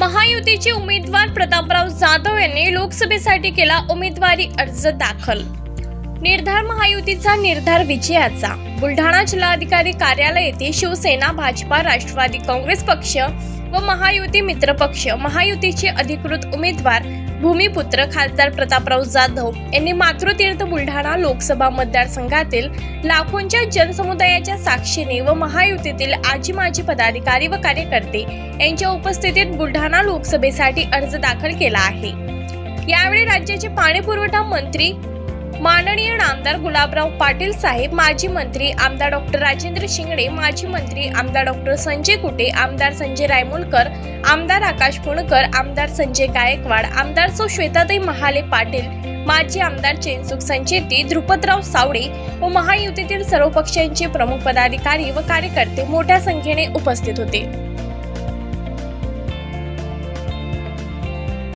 महायुतीचे उमेदवार प्रतापराव जाधव यांनी लोकसभेसाठी केला उमेदवारी अर्ज दाखल. निर्धार महायुतीचा निर्धार विजयाचा. बुलढाणा जिल्हाधिकारी कार्यालय येथे शिवसेना भाजपा राष्ट्रवादी काँग्रेस पक्ष व महायुती मित्र पक्ष महायुतीचे अधिकृत उमेदवार भूमिपुत्र खासदार प्रतापराव जाधव यांनी मातृतीर्थ बुलढाणा लोकसभा मतदारसंघातील लाखोंच्या जनसमुदायाच्या साक्षीने व महायुतीतील आजी माजी पदाधिकारी व कार्यकर्ते यांच्या उपस्थितीत बुलढाणा लोकसभेसाठी अर्ज दाखल केला आहे. यावेळी राज्याचे पाणीपुरवठा मंत्री माननीय आमदार गुलाबराव पाटील साहेब माजी मंत्री आमदार डॉक्टर राजेंद्र शिंगडे माजी मंत्री आमदार डॉक्टर संजय कुटे आमदार संजय रायमुलकर आमदार आकाश पुणकर आमदार संजय गायकवाड आमदार सौ श्वेताताई महाले पाटील माजी आमदार चेनसुख संचेती ध्रुपदराव सावडे व महायुतीतील सर्व पक्षांचे प्रमुख पदाधिकारी व कार्यकर्ते मोठ्या संख्येने उपस्थित होते.